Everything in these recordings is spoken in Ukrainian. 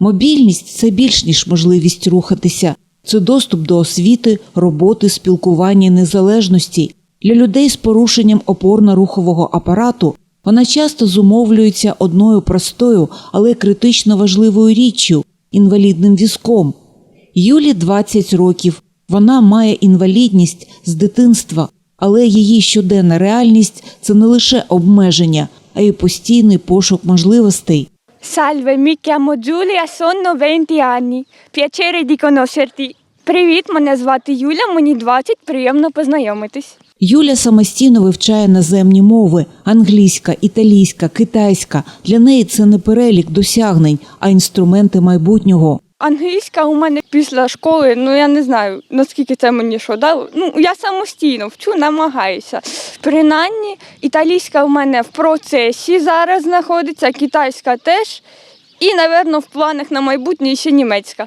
Мобільність це більш ніж можливість рухатися. Це доступ до освіти, роботи, спілкування, незалежності. Для людей з порушенням опорно-рухового апарату вона часто зумовлюється одною простою, але критично важливою річчю інвалідним візком. Юлі 20 років. Вона має інвалідність з дитинства, але її щоденна реальність це не лише обмеження, а й постійний пошук можливостей. Salve, mi chiamo Giulia, sono 20 anni. Piacere di conoscerti. Привіт, мене звати Юля, мені 20, приємно познайомитись. Юля самостійно вивчає наземні мови англійська, італійська, китайська. Для неї це не перелік досягнень, а інструменти майбутнього. Англійська у мене після школи, ну я не знаю, наскільки це мені що дало. Ну, я самостійно вчу, намагаюся. Принаймні, італійська у мене в процесі зараз знаходиться, китайська теж. І, напевно, в планах на майбутнє ще німецька.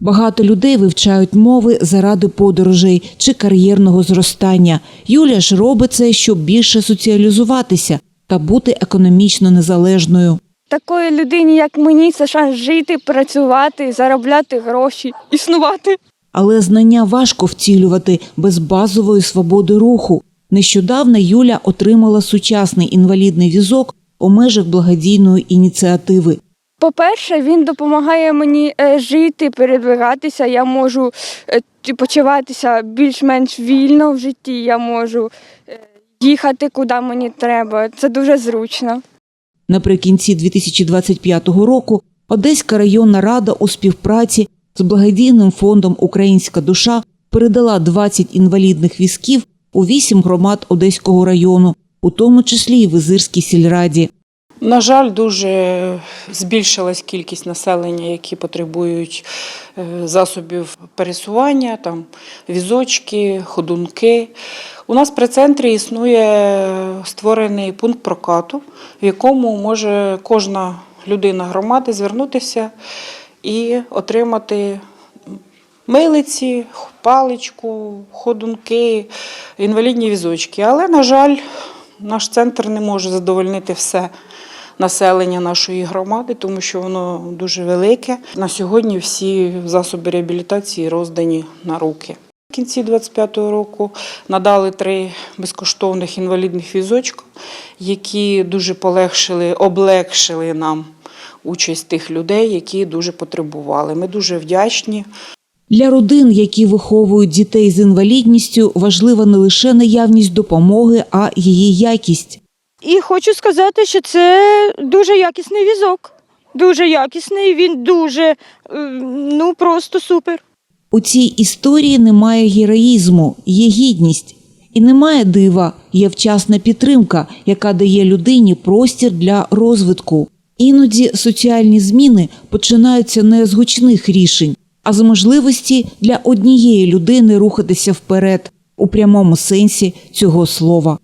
Багато людей вивчають мови заради подорожей чи кар'єрного зростання. Юля ж робить це, щоб більше соціалізуватися та бути економічно незалежною. Такої людині, як мені, це шанс жити, працювати, заробляти гроші, існувати. Але знання важко втілювати без базової свободи руху. Нещодавно Юля отримала сучасний інвалідний візок у межах благодійної ініціативи. По-перше, він допомагає мені е, жити, передвигатися. Я можу е, почуватися більш-менш вільно в житті. Я можу е, їхати куди мені треба. Це дуже зручно. Наприкінці 2025 року Одеська районна рада у співпраці з благодійним фондом Українська душа передала 20 інвалідних візків у 8 громад Одеського району, у тому числі і Визирській сільраді. На жаль, дуже збільшилась кількість населення, які потребують е, засобів пересування, там візочки, ходунки. У нас при центрі існує створений пункт прокату, в якому може кожна людина громади звернутися і отримати милиці, паличку, ходунки, інвалідні візочки. Але, на жаль, наш центр не може задовольнити все населення нашої громади, тому що воно дуже велике. На сьогодні всі засоби реабілітації роздані на руки. В кінці 25-го року надали три безкоштовних інвалідних візочка, які дуже полегшили, облегшили нам участь тих людей, які дуже потребували. Ми дуже вдячні. Для родин, які виховують дітей з інвалідністю, важлива не лише наявність допомоги, а її якість. І хочу сказати, що це дуже якісний візок. Дуже якісний, він дуже, е, ну просто супер. У цій історії немає героїзму, є гідність. І немає дива, є вчасна підтримка, яка дає людині простір для розвитку. Іноді соціальні зміни починаються не з гучних рішень, а з можливості для однієї людини рухатися вперед у прямому сенсі цього слова.